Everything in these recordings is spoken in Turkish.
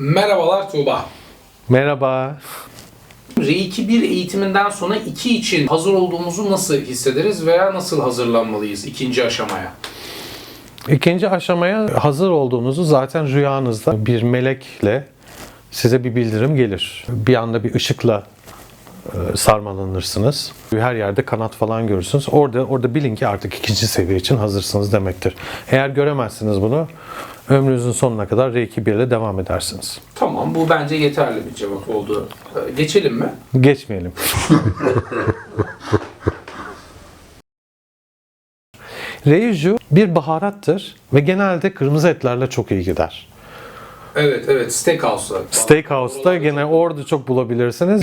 Merhabalar Tuğba. Merhaba. R2 1 eğitiminden sonra 2 için hazır olduğumuzu nasıl hissederiz veya nasıl hazırlanmalıyız ikinci aşamaya? İkinci aşamaya hazır olduğunuzu zaten rüyanızda bir melekle size bir bildirim gelir. Bir anda bir ışıkla e, sarmalanırsınız. Her yerde kanat falan görürsünüz. Orada orada bilin ki artık ikinci seviye için hazırsınız demektir. Eğer göremezsiniz bunu ömrünüzün sonuna kadar R2 1 ile devam edersiniz. Tamam bu bence yeterli bir cevap oldu. Ee, Geçelim mi? Geçmeyelim. Reiju bir baharattır ve genelde kırmızı etlerle çok iyi gider. Evet evet Steakhouse'da. Steakhouse'da gene orada çok bulabilirsiniz.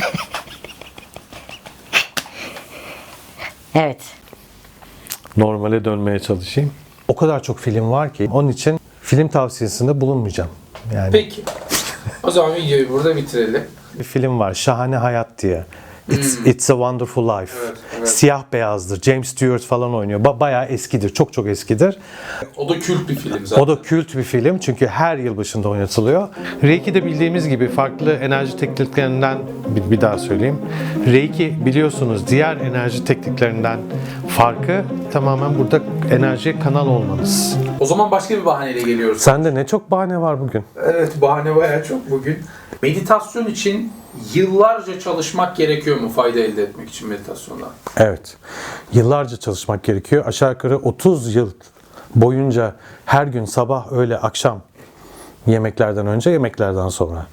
Evet. Normale dönmeye çalışayım. O kadar çok film var ki onun için film tavsiyesinde bulunmayacağım. Yani Peki. O zaman videoyu burada bitirelim. bir film var Şahane Hayat diye. It's, It's a Wonderful Life. Hmm. Evet, evet. Siyah beyazdır. James Stewart falan oynuyor. Ba- bayağı eskidir. Çok çok eskidir. O da kült bir film zaten. O da kült bir film çünkü her yıl başında oynatılıyor. Reiki de bildiğimiz gibi farklı enerji tekniklerinden bir, bir daha söyleyeyim. Reiki biliyorsunuz diğer enerji tekniklerinden farkı tamamen burada enerji kanal olmanız. O zaman başka bir bahaneyle geliyoruz. Sende ne çok bahane var bugün. Evet bahane bayağı çok bugün. Meditasyon için yıllarca çalışmak gerekiyor mu fayda elde etmek için meditasyondan? Evet. Yıllarca çalışmak gerekiyor. Aşağı yukarı 30 yıl boyunca her gün sabah, öğle, akşam yemeklerden önce, yemeklerden sonra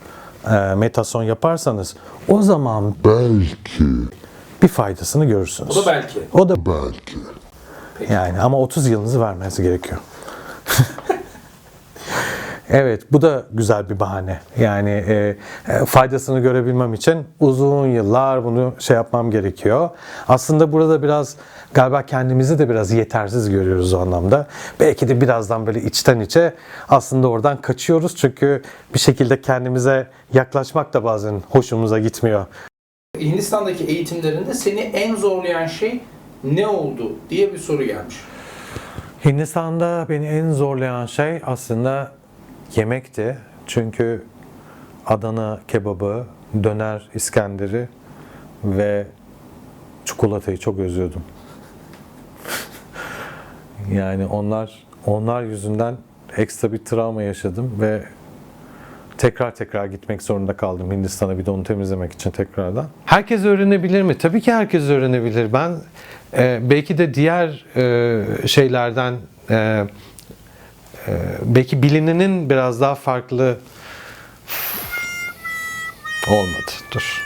e, meditasyon yaparsanız o zaman Belki, bir faydasını görürsünüz. O da belki. O da belki. yani ama 30 yılınızı vermeniz gerekiyor. evet bu da güzel bir bahane. Yani e, e, faydasını görebilmem için uzun yıllar bunu şey yapmam gerekiyor. Aslında burada biraz galiba kendimizi de biraz yetersiz görüyoruz o anlamda. Belki de birazdan böyle içten içe aslında oradan kaçıyoruz. Çünkü bir şekilde kendimize yaklaşmak da bazen hoşumuza gitmiyor. Hindistan'daki eğitimlerinde seni en zorlayan şey ne oldu diye bir soru gelmiş. Hindistan'da beni en zorlayan şey aslında yemekti. Çünkü Adana kebabı, döner İskender'i ve çikolatayı çok özlüyordum. yani onlar onlar yüzünden ekstra bir travma yaşadım ve tekrar tekrar gitmek zorunda kaldım Hindistan'a bir de onu temizlemek için tekrardan. Herkes öğrenebilir mi? Tabii ki herkes öğrenebilir. Ben e, belki de diğer e, şeylerden e, belki bilinenin biraz daha farklı olmadı. Dur.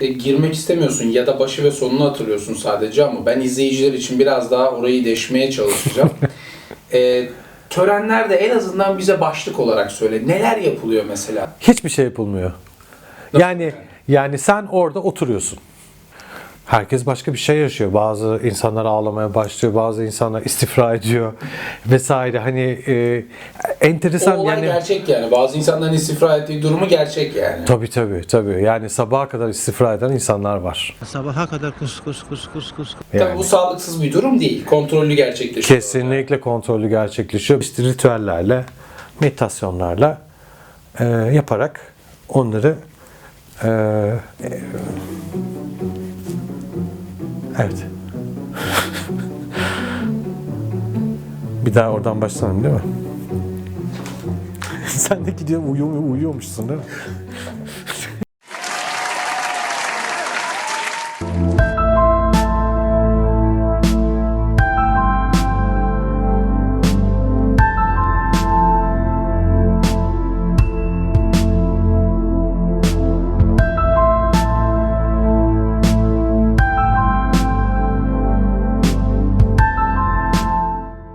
E, girmek istemiyorsun ya da başı ve sonunu hatırlıyorsun sadece ama ben izleyiciler için biraz daha orayı deşmeye çalışacağım. e, törenlerde en azından bize başlık olarak söyle. Neler yapılıyor mesela? Hiçbir şey yapılmıyor. Nasıl Yani yani? yani sen orada oturuyorsun. Herkes başka bir şey yaşıyor. Bazı insanlar ağlamaya başlıyor, bazı insanlar istifra ediyor vesaire. Hani e, enteresan o olay yani. gerçek yani. Bazı insanların istifra ettiği durumu gerçek yani. Tabii tabii tabii. Yani sabaha kadar istifra eden insanlar var. Sabaha kadar kus kus kus kus kus. Tabii Yani. bu sağlıksız bir durum değil. Kontrollü gerçekleşiyor. Kesinlikle kontrollü gerçekleşiyor. İşte ritüellerle, meditasyonlarla e, yaparak onları e, e, evet. Bir daha oradan başlayalım değil mi? Sen de gidiyor uyuyor, uyuyormuşsun değil mi?